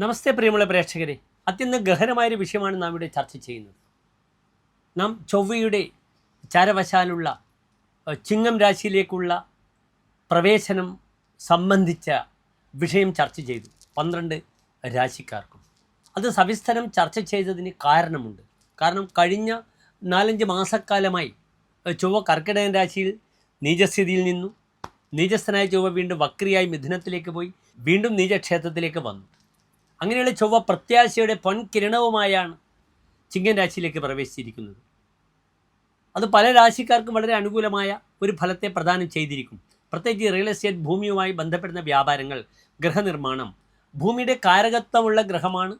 നമസ്തേ പ്രിയമുള്ള പ്രേക്ഷകരെ. അത്യന്തം ഗഹനമായൊരു വിഷയമാണ് നാം ഇവിടെ ചർച്ച ചെയ്യുന്നത്. നാം ചൊവ്വയുടെ ചാരവശാലുള്ള ചിങ്ങം രാശിയിലേക്കുള്ള പ്രവേശനം സംബന്ധിച്ച വിഷയം ചർച്ച ചെയ്തു. പന്ത്രണ്ട് രാശിക്കാർക്കും. അത് സവിസ്തരം ചർച്ച ചെയ്തതിന് കാരണമുണ്ട്. കാരണം കഴിഞ്ഞ നാലഞ്ച് മാസക്കാലമായി ചൊവ്വ കർക്കിടകൻ രാശിയിൽ നീചസ്ഥിതിയിൽ നിന്നു. നീചസ്ഥനായ ചൊവ്വ വീണ്ടും വക്രിയായി മിഥുനത്തിലേക്ക് പോയി. വീണ്ടും നീചക്ഷേത്രത്തിലേക്ക് വന്നു. അങ്ങനെയുള്ള ചൊവ്വ പ്രത്യാശയുടെ പൊൻകിരണവുമായാണ് ചിങ്ങൻ രാശിയിലേക്ക് പ്രവേശിച്ചിരിക്കുന്നത്. അത് പല രാശിക്കാർക്കും വളരെ അനുകൂലമായ ഒരു ഫലത്തെ പ്രദാനം ചെയ്തിരിക്കും. പ്രത്യേകിച്ച് റിയൽ എസ്റ്റേറ്റ് ഭൂമിയുമായി ബന്ധപ്പെടുന്ന വ്യാപാരങ്ങൾ ഗൃഹനിർമ്മാണം ഭൂമിയുടെ കാരകത്വമുള്ള ഗ്രഹമാണ്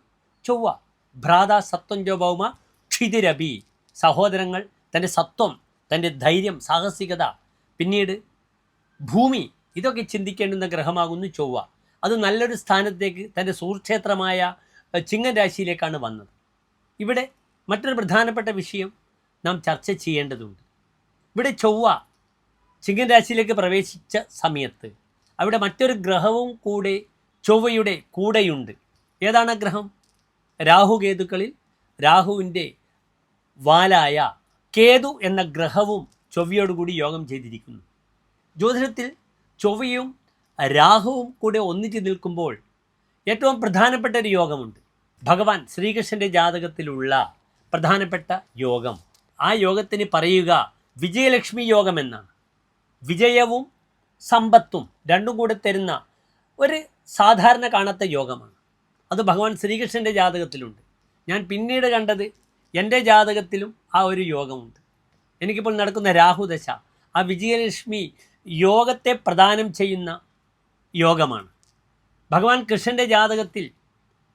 ചൊവ്വ. ഭ്രാത സത്വം ഭൗമ ക്ഷിതിരബി സഹോദരങ്ങൾ തന്റെ സത്വം തന്റെ ധൈര്യം സാഹസികത. പിന്നീട് ഭൂമി ഇതൊക്കെ ചിന്തിക്കേണ്ടുന്ന ഗ്രഹമാകുന്നു ചൊവ്വ. അത് നല്ലൊരു സ്ഥാനത്തേക്ക് തന്റെ സുഹൃക്ഷേത്രമായ ചിങ്ങൻ രാശിയിലേക്കാണ് വന്നത്. ഇവിടെ മറ്റൊരു പ്രധാനപ്പെട്ട വിഷയം നാം ചർച്ച ചെയ്യേണ്ടതുണ്ട്. ഇവിടെ ചൊവ്വ ചിങ്ങൻ രാശിയിലേക്ക് പ്രവേശിച്ച സമയത്ത് അവിടെ മറ്റൊരു ഗ്രഹവും കൂടെ ചൊവ്വയുടെ കൂടെയുണ്ട്. ഏതാണ് ഗ്രഹം? രാഹുകേതുക്കളിൽ രാഹുവിന്റെ വാലായ കേതു എന്ന ഗ്രഹവും ചൊവ്വയോടുകൂടി യോഗം ചെയ്തിരിക്കുന്നു. ജ്യോതിഷത്തിൽ ചൊവ്വയും രാഹുവും കൂടെ ഒന്നിച്ച് നിൽക്കുമ്പോൾ ഏറ്റവും പ്രധാനപ്പെട്ട ഒരു യോഗമുണ്ട്. ഭഗവാൻ ശ്രീകൃഷ്ണന്റെ ജാതകത്തിലുള്ള പ്രധാനപ്പെട്ട യോഗം. ആ യോഗത്തിന് പറയുക വിജയലക്ഷ്മി യോഗം എന്നാണ്. വിജയവും സമ്പത്തും രണ്ടും കൂടെ തരുന്ന ഒരു സാധാരണ കാണാത്ത യോഗമാണ്. അത് ഭഗവാൻ ശ്രീകൃഷ്ണന്റെ ജാതകത്തിലുണ്ട്. ഞാൻ പിന്നീട് കണ്ടത് എന്റെ ജാതകത്തിലും ആ ഒരു യോഗമുണ്ട്. എനിക്കിപ്പോൾ നടക്കുന്ന രാഹുദശ ആ വിജയലക്ഷ്മി യോഗത്തെ പ്രദാനം ചെയ്യുന്ന യോഗമാണ്. ഭഗവാൻ കൃഷ്ണന്റെ ജാതകത്തിൽ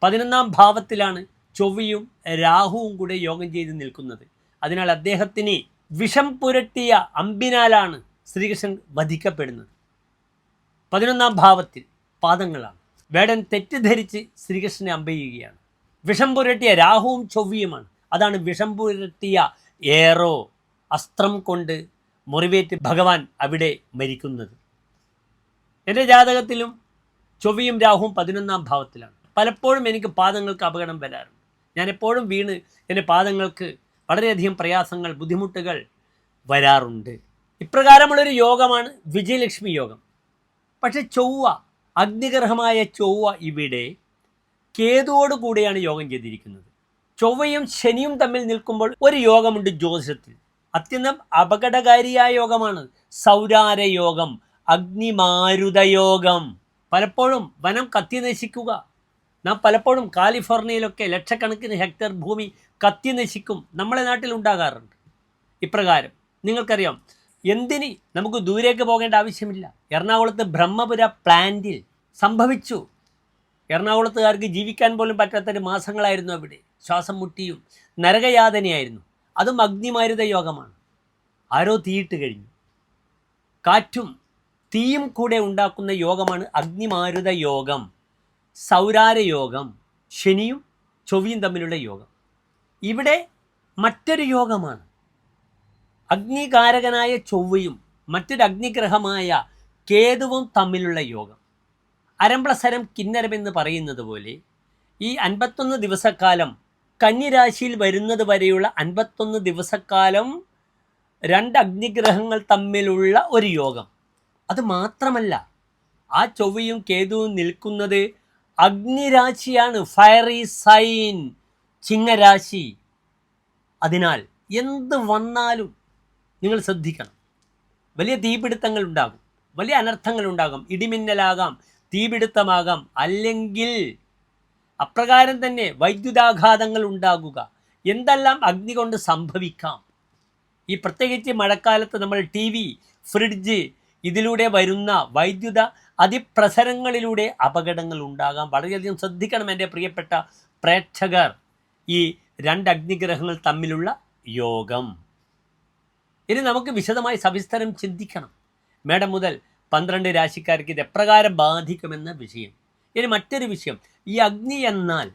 പതിനൊന്നാം ഭാവത്തിലാണ് ചൊവ്വയും രാഹുവും കൂടെ യോഗം ചെയ്ത് നിൽക്കുന്നത്. അതിനാൽ അദ്ദേഹത്തിന് വിഷം പുരട്ടിയ അമ്പിനാലാണ് ശ്രീകൃഷ്ണൻ വധിക്കപ്പെടുന്നത്. പതിനൊന്നാം ഭാവത്തിൽ പാദങ്ങളാണ്. വേടൻ തെറ്റിദ്ധരിച്ച് ശ്രീകൃഷ്ണനെ അമ്പയുകയാണ് വിഷം പുരട്ടിയ രാഹുവും ചൊവ്വയുമാണ്. അതാണ് വിഷം പുരട്ടിയ ഏറോ അസ്ത്രം കൊണ്ട് മുറിവേറ്റ് ഭഗവാൻ അവിടെ മരിക്കുന്നത്. എന്റെ ജാതകത്തിലും ചൊവ്വയും രാഹുവും പതിനൊന്നാം ഭാവത്തിലാണ്. പലപ്പോഴും എനിക്ക് പാദങ്ങൾക്ക് അപകടം വരാറുണ്ട്. ഞാൻ എപ്പോഴും വീണ് എന്റെ പാദങ്ങൾക്ക് വളരെയധികം പ്രയാസങ്ങൾ ബുദ്ധിമുട്ടുകൾ വരാറുണ്ട്. ഇപ്രകാരമുള്ളൊരു യോഗമാണ് വിജയലക്ഷ്മി യോഗം. പക്ഷെ ചൊവ്വ അഗ്നിഗ്രഹമായ ചൊവ്വ ഇവിടെ കേതുവോട് കൂടിയാണ് യോഗം ചെയ്തിരിക്കുന്നത്. ചൊവ്വയും ശനിയും തമ്മിൽ നിൽക്കുമ്പോൾ ഒരു യോഗമുണ്ട് ജ്യോതിഷത്തിൽ. അത്യന്തം അപകടകാരിയായ യോഗമാണ് സൗരാര യോഗം. അഗ്നിമാരുതയോഗം. പലപ്പോഴും വനം കത്തി നശിക്കുക നാം പലപ്പോഴും കാലിഫോർണിയയിലൊക്കെ ലക്ഷക്കണക്കിന് ഹെക്ടർ ഭൂമി കത്തി നശിക്കും നമ്മളെ നാട്ടിൽ ഉണ്ടാകാറുണ്ട്. ഇപ്രകാരം നിങ്ങൾക്കറിയാം എന്തിന് നമുക്ക് ദൂരേക്ക് പോകേണ്ട ആവശ്യമില്ല. എറണാകുളത്ത് ബ്രഹ്മപുര പ്ലാന്റിൽ സംഭവിച്ചു. എറണാകുളത്തുകാർക്ക് ജീവിക്കാൻ പോലും പറ്റാത്തൊരു മാസങ്ങളായിരുന്നു അവിടെ. ശ്വാസം മുട്ടിയും നരകയാതനയായിരുന്നു. അതും അഗ്നിമാരുത യോഗമാണ് ആരോ തീയിട്ട് കഴിഞ്ഞു. കാറ്റും തീയും കൂടെ ഉണ്ടാക്കുന്ന യോഗമാണ് അഗ്നിമാരുത യോഗം സൗരാര യോഗം ശനിയും ചൊവ്വയും തമ്മിലുള്ള യോഗം. ഇവിടെ മറ്റൊരു യോഗമാണ്. അഗ്നികാരകനായ ചൊവ്വയും മറ്റൊരു അഗ്നിഗ്രഹമായ കേതുവും തമ്മിലുള്ള യോഗം. അരംപ്ലസരം കിന്നരമെന്ന് പറയുന്നത് പോലെ ഈ അൻപത്തൊന്ന് ദിവസക്കാലം കന്നിരാശിയിൽ വരുന്നത് വരെയുള്ള അൻപത്തൊന്ന് ദിവസക്കാലം രണ്ട് അഗ്നിഗ്രഹങ്ങൾ തമ്മിലുള്ള ഒരു യോഗം. അത് മാത്രമല്ല ആ ചൊവ്വയും കേതുവും നിൽക്കുന്നത് അഗ്നിരാശിയാണ് ഫയറി സൈൻ ചിങ്ങരാശി. അതിനാൽ എന്ത് വന്നാലും നിങ്ങൾ ശ്രദ്ധിക്കണം. വലിയ തീപിടുത്തങ്ങൾ ഉണ്ടാകും വലിയ അനർത്ഥങ്ങൾ ഉണ്ടാകും ഇടിമിന്നലാകാം തീപിടുത്തമാകാം. അല്ലെങ്കിൽ അപ്രകാരം തന്നെ വൈദ്യുതാഘാതങ്ങൾ ഉണ്ടാകുക. എന്തെല്ലാം അഗ്നി കൊണ്ട് സംഭവിക്കാം? ഈ പ്രത്യേകിച്ച് മഴക്കാലത്ത് നമ്മൾ ടി വി ഫ്രിഡ്ജ് ഇതിലൂടെ വരുന്ന വൈദ്യുത അതിപ്രസരങ്ങളിലൂടെ അപകടങ്ങൾ ഉണ്ടാകാം. വളരെയധികം ശ്രദ്ധിക്കണം എന്റെ പ്രിയപ്പെട്ട പ്രേക്ഷകർ. ഈ രണ്ട് അഗ്നിഗ്രഹങ്ങൾ തമ്മിലുള്ള യോഗം. ഇനി നമുക്ക് വിശദമായി സവിസ്തരം ചിന്തിക്കണം. മേഡം മുതൽ പന്ത്രണ്ട് രാശിക്കാർക്ക് ഇത് എപ്രകാരം ബാധിക്കുമെന്ന വിഷയം. ഇനി മറ്റൊരു വിഷയം. ഈ അഗ്നി എന്നാൽ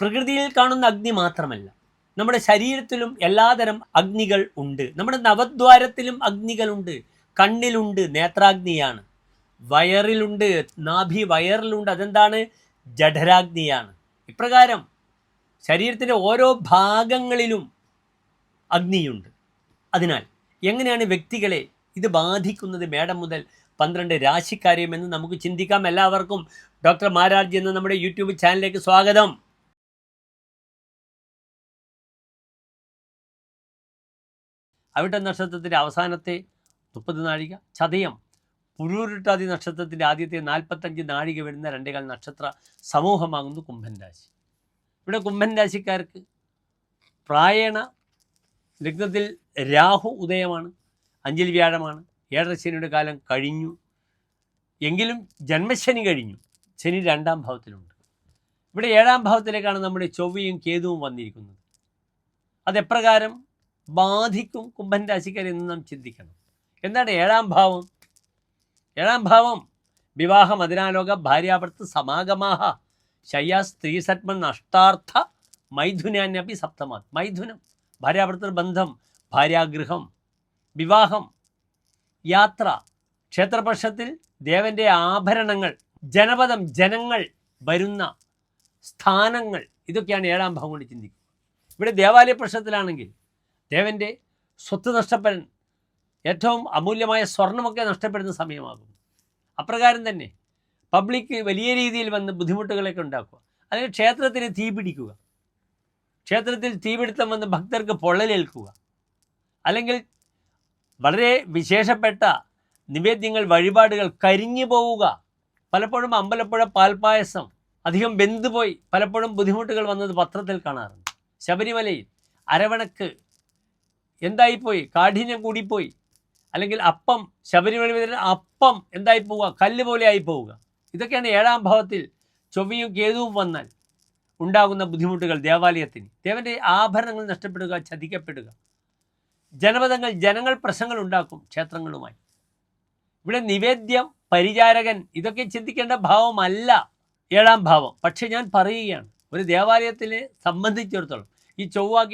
പ്രകൃതിയിൽ കാണുന്ന അഗ്നി മാത്രമല്ല. നമ്മുടെ ശരീരത്തിലും എല്ലാതരം അഗ്നികൾ ഉണ്ട്. നമ്മുടെ നവദ്വാരത്തിലും അഗ്നികളുണ്ട് കണ്ണിലുണ്ട് നേത്രാഗ്നിയാണ്. വയറിലുണ്ട് നാഭി വയറിലുണ്ട് അതെന്താണ്? ജഠരാഗ്നിയാണ്. ഇപ്രകാരം ശരീരത്തിന്റെ ഓരോ ഭാഗങ്ങളിലും അഗ്നിയുണ്ട്. അതിനാൽ എങ്ങനെയാണ് വ്യക്തികളെ ഇത് ബാധിക്കുന്നത്? മേഡം മുതൽ പന്ത്രണ്ട് രാശിക്കാരെയും എന്ന് നമുക്ക് ചിന്തിക്കാം. എല്ലാവർക്കും ഡോക്ടർ മാരാർജി എന്ന നമ്മുടെ യൂട്യൂബ് ചാനലിലേക്ക് സ്വാഗതം. അവിട്ട നക്ഷത്രത്തിന്റെ അവസാനത്തെ മുപ്പത് നാഴിക. ചതയം. പുരൂരുട്ടാതി നക്ഷത്രത്തിന്റെ ആദ്യത്തെ നാൽപ്പത്തഞ്ച് നാഴിക വരുന്ന രണ്ടേകാൽ നക്ഷത്ര സമൂഹമാകുന്നു കുംഭൻ രാശി. ഇവിടെ കുംഭൻ രാശിക്കാർക്ക് പ്രായണ ലഗ്നത്തിൽ രാഹു ഉദയമാണ് അഞ്ചിൽ വ്യാഴമാണ് ഏഴര ശനിയുടെ കാലം കഴിഞ്ഞു. എങ്കിലും ജന്മശനി കഴിഞ്ഞു. ശനി രണ്ടാം ഭാവത്തിലുണ്ട്. ഇവിടെ ഏഴാം ഭാവത്തിലേക്കാണ് നമ്മുടെ ചൊവ്വയും കേതുവും വന്നിരിക്കുന്നത്. അതെപ്രകാരം ബാധിക്കും കുംഭൻ രാശിക്കാരെ എന്ന് നാം ചിന്തിക്കണം. എന്താണ് ഏഴാം ഭാവം? ഏഴാം ഭാവം വിവാഹം അതിനാലോക ഭാര്യാഭർത്ത് സമാഗമാഹ ശയ്യ സ്ത്രീ സത്മ നഷ്ടാർത്ഥ മൈഥുനാന്യപി സപ്തമാ മൈഥുനം ഭാര്യാഭർത്തൃ ബന്ധം ഭാര്യാഗൃഹം വിവാഹം യാത്ര ക്ഷേത്രപക്ഷത്തിൽ ദേവന്റെ ആഭരണങ്ങൾ ജനപദം ജനങ്ങൾ വരുന്ന സ്ഥാനങ്ങൾ ഇതൊക്കെയാണ് ഏഴാം ഭാവം കൊണ്ട് ചിന്തിക്കുക ഇവിടെ ദേവാലയ പ്രശ്നത്തിലാണെങ്കിൽ ദേവന്റെ സ്വത്ത് നഷ്ടപ്പെടാൻ ഏറ്റവും അമൂല്യമായ സ്വർണമൊക്കെ നഷ്ടപ്പെടുന്ന സമയമാകും. അപ്രകാരം തന്നെ പബ്ലിക് വലിയ രീതിയിൽ വന്ന് ബുദ്ധിമുട്ടുകളൊക്കെ ഉണ്ടാക്കുക. അല്ലെങ്കിൽ ക്ഷേത്രത്തിന് തീ പിടിക്കുക. ക്ഷേത്രത്തിൽ തീപിടുത്തം വന്ന് ഭക്തർക്ക് പൊള്ളലേൽക്കുക. അല്ലെങ്കിൽ വളരെ വിശേഷപ്പെട്ട നിവേദ്യങ്ങൾ വഴിപാടുകൾ കരിഞ്ഞു പോവുക. പലപ്പോഴും അമ്പലപ്പുഴ പാൽപ്പായസം അധികം വെന്തുപോയി പലപ്പോഴും ബുദ്ധിമുട്ടുകൾ വന്നത് പത്രത്തിൽ കാണാറുണ്ട്. ശബരിമലയിൽ അരവണക്ക് എന്തായിപ്പോയി? കാഠിന്യം കൂടിപ്പോയി. അല്ലെങ്കിൽ അപ്പം ശബരിമല അപ്പം എന്തായി പോവുക? കല്ല് പോലെ ആയി പോവുക. ഇതൊക്കെയാണ് ഏഴാം ഭാവത്തിൽ ചൊവ്വയും കേതുവും വന്നാൽ ഉണ്ടാകുന്ന ബുദ്ധിമുട്ടുകൾ ദേവാലയത്തിന്. ദേവന്റെ ആഭരണങ്ങൾ നഷ്ടപ്പെടുക ചതിക്കപ്പെടുക. ജനപദങ്ങൾ ജനങ്ങൾ പ്രശ്നങ്ങൾ ഉണ്ടാക്കും ക്ഷേത്രങ്ങളുമായി. ഇവിടെ നിവേദ്യം പരിചാരകൻ ഇതൊക്കെ ചിന്തിക്കേണ്ട ഭാവമല്ല ഏഴാം ഭാവം. പക്ഷേ ഞാൻ പറയുകയാണ് ഒരു ദേവാലയത്തിനെ സംബന്ധിച്ചിടത്തോളം ഈ ചൊവ്വ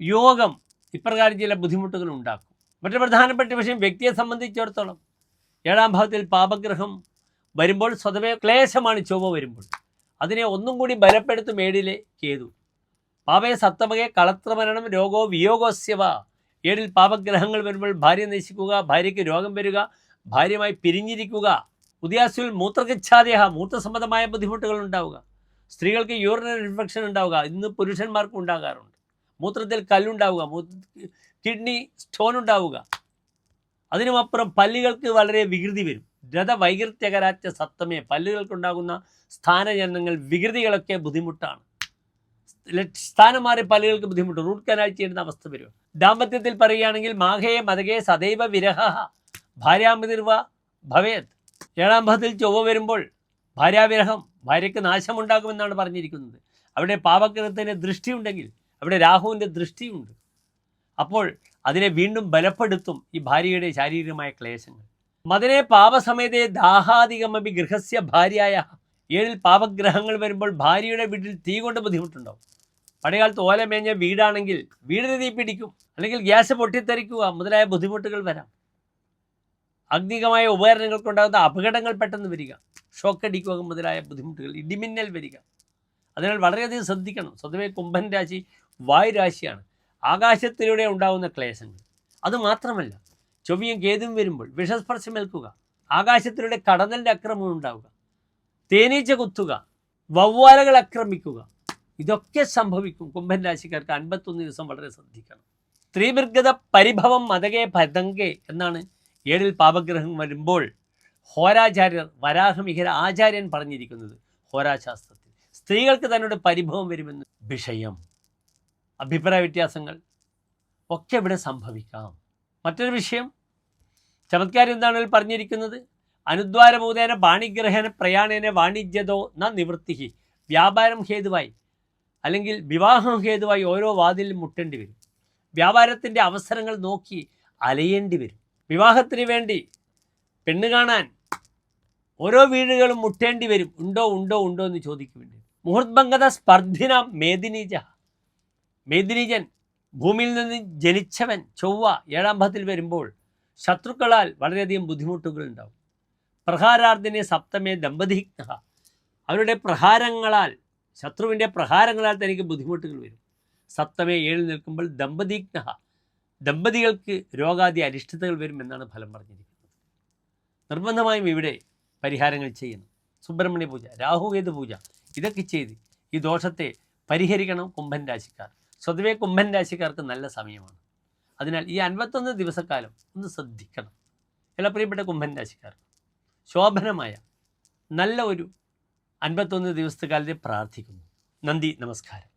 യോഗം ഇപ്രകാരം ചില ബുദ്ധിമുട്ടുകൾ ഉണ്ടാക്കും. മറ്റു പ്രധാനപ്പെട്ട വിഷയം വ്യക്തിയെ സംബന്ധിച്ചിടത്തോളം ഏഴാം ഭാവത്തിൽ പാപഗ്രഹം വരുമ്പോൾ സ്വതവേ ക്ലേശമാണ് ചൊവ്വ വരുമ്പോൾ. അതിനെ ഒന്നും കൂടി ബലപ്പെടുത്തും ഏഴിലെ ചെയ്തു പാപയെ സത്തമകെ കളത്രമരണം രോഗോ വിയോഗോസ്യവ. ഏഴിൽ പാപഗ്രഹങ്ങൾ വരുമ്പോൾ ഭാര്യ നശിക്കുക ഭാര്യയ്ക്ക് രോഗം വരിക ഭാര്യയുമായി പിരിഞ്ഞിരിക്കുക. ഉദയാസുവിൽ മൂത്രഗച്ഛാദേഹ മൂത്രസംബന്ധമായ ബുദ്ധിമുട്ടുകൾ ഉണ്ടാവുക. സ്ത്രീകൾക്ക് യൂറിനറി ഇൻഫെക്ഷൻ ഉണ്ടാവുക. ഇന്ന് പുരുഷന്മാർക്കും ഉണ്ടാകാറുണ്ട്. മൂത്രത്തിൽ കല്ലുണ്ടാവുക കിഡ്നി സ്റ്റോൺ ഉണ്ടാവുക. അതിനുമപ്പുറം പല്ലുകൾക്ക് വളരെ വികൃതി വരും. രഥവൈകൃത്യകരാറ്റ സത്തമേ പല്ലുകൾക്കുണ്ടാകുന്ന സ്ഥാനചലനങ്ങൾ വികൃതികളൊക്കെ ബുദ്ധിമുട്ടാണ്. സ്ഥാനം മാറി പല്ലുകൾക്ക് ബുദ്ധിമുട്ട് റൂട്ട് കനാൽ ചെയ്യുന്ന അവസ്ഥ വരും. ദാമ്പത്യത്തിൽ പറയുകയാണെങ്കിൽ മാഘയെ മതകേ സദൈവ വിരഹ ഭാര്യാമിതിർവ ഭവേത്. ഏഴാം ഭാഗത്തിൽ ചൊവ്വ വരുമ്പോൾ ഭാര്യാവിരഹം ഭാര്യയ്ക്ക് നാശമുണ്ടാകുമെന്നാണ് പറഞ്ഞിരിക്കുന്നത്. അവിടെ പാപഗ്രഹത്തിന് ദൃഷ്ടിയുണ്ടെങ്കിൽ അവിടെ രാഹുവിന്റെ ദൃഷ്ടിയുണ്ട്. അപ്പോൾ അതിനെ വീണ്ടും ബലപ്പെടുത്തും ഈ ഭാര്യയുടെ ശാരീരികമായ ക്ലേശങ്ങൾ. മതനെ പാപസമയത്തെ ദാഹാധികമപി ഗൃഹസ്യ ഭാര്യയായ ഏഴിൽ പാപഗ്രഹങ്ങൾ വരുമ്പോൾ ഭാര്യയുടെ വീട്ടിൽ തീ കൊണ്ട് ബുദ്ധിമുട്ടുണ്ടാവും. പഴയകാലത്ത് ഓല മേഞ്ഞ വീടാണെങ്കിൽ വീടിന് തീ പിടിക്കും. അല്ലെങ്കിൽ ഗ്യാസ് പൊട്ടിത്തെറിക്കുക മുതലായ ബുദ്ധിമുട്ടുകൾ വരാം. അഗ്നികമായ ഉപകരണങ്ങൾക്കുണ്ടാകുന്ന അപകടങ്ങൾ പെട്ടെന്ന് വരിക. ഷോക്കടിക്കുക മുതലായ ബുദ്ധിമുട്ടുകൾ ഇടിമിന്നൽ വരിക. അതിനാൽ വളരെയധികം ശ്രദ്ധിക്കണം. സ്വതവേ കുംഭൻ രാശി വായുരാശിയാണ്. ആകാശത്തിലൂടെ ഉണ്ടാകുന്ന ക്ലേശങ്ങൾ. അതുമാത്രമല്ല ചൊവ്വയും കേതും വരുമ്പോൾ വിഷസ്പർശമേൽക്കുക ആകാശത്തിലൂടെ കടന്നലിന്റെ അക്രമം ഉണ്ടാവുക തേനീച്ച കുത്തുക വവ്വാലകൾ ആക്രമിക്കുക ഇതൊക്കെ സംഭവിക്കും. കുംഭൻ രാശിക്കാർക്ക് അൻപത്തൊന്ന് ദിവസം വളരെ ശ്രദ്ധിക്കണം. സ്ത്രീമൃഗത പരിഭവം മതകെ പതങ്കെ എന്നാണ് ഏഴിൽ പാപഗ്രഹം വരുമ്പോൾ ഹോരാചാര്യർ വരാഹമിഹിര ആചാര്യൻ പറഞ്ഞിരിക്കുന്നത് ഹോരാശാസ്ത്രത്തിൽ. സ്ത്രീകൾക്ക് തന്നോട് പരിഭവം വരുമെന്ന് വിഷയം. അഭിപ്രായ വ്യത്യാസങ്ങൾ ഒക്കെ ഇവിടെ സംഭവിക്കാം. മറ്റൊരു വിഷയം ചമത്കാരി എന്താണ് പറഞ്ഞിരിക്കുന്നത്? അനുദ്വാരമൂതേന വാണിഗ്രഹേന പ്രയാണേന വാണിജ്യതോ ന നിവൃത്തി വ്യാപാരം ഹേതുവായി അല്ലെങ്കിൽ വിവാഹം ഹേതുവായി ഓരോ വാതിലും മുട്ടേണ്ടി വരും. വ്യാപാരത്തിന്റെ അവസരങ്ങൾ നോക്കി അലയേണ്ടി വരും. വിവാഹത്തിന് വേണ്ടി പെണ്ണ് കാണാൻ ഓരോ വീടുകളും മുട്ടേണ്ടി വരും. ഉണ്ടോ ഉണ്ടോ ഉണ്ടോ എന്ന് ചോദിക്കുന്നുണ്ട്. മുഹൂർഭംഗത സ്പർദ്ധിന മേദിനീജ. മേദിനീജൻ ഭൂമിയിൽ നിന്ന് ജനിച്ചവൻ ചൊവ്വ ഏഴാം ഭാവത്തിൽ വരുമ്പോൾ ശത്രുക്കളാൽ വളരെയധികം ബുദ്ധിമുട്ടുകൾ ഉണ്ടാവും. പ്രഹാരാർദ്ധിനെ സപ്തമേ ദമ്പതിഘ്ന അവരുടെ പ്രഹാരങ്ങളാൽ ശത്രുവിന്റെ പ്രഹാരങ്ങളാൽ തനിക്ക് ബുദ്ധിമുട്ടുകൾ വരും. സപ്തമേ ഏഴിൽ നിൽക്കുമ്പോൾ ദമ്പതിജ്ഞ ദമ്പതികൾക്ക് രോഗാദി അരിഷ്ടതകൾ വരും എന്നാണ് ഫലം പറഞ്ഞിരിക്കുന്നത്. നിർബന്ധമായും ഇവിടെ പരിഹാരങ്ങൾ ചെയ്യുന്നു. സുബ്രഹ്മണ്യ പൂജ രാഹുകേതു പൂജ ഇതൊക്കെ ചെയ്ത് ഈ ദോഷത്തെ പരിഹരിക്കണം കുംഭൻ രാശിക്കാർ. സ്വതവേ കുംഭൻ രാശിക്കാർക്ക് നല്ല സമയമാണ്. അതിനാൽ ഈ അൻപത്തൊന്ന് ദിവസക്കാലം ഒന്ന് ശ്രദ്ധിക്കണം. എല്ലാ പ്രിയപ്പെട്ട കുംഭൻ രാശിക്കാർ ശോഭനമായ നല്ല ഒരു അൻപത്തൊന്ന് ദിവസത്തെ കാലത്തെ പ്രാർത്ഥിക്കുന്നു. നന്ദി നമസ്കാരം.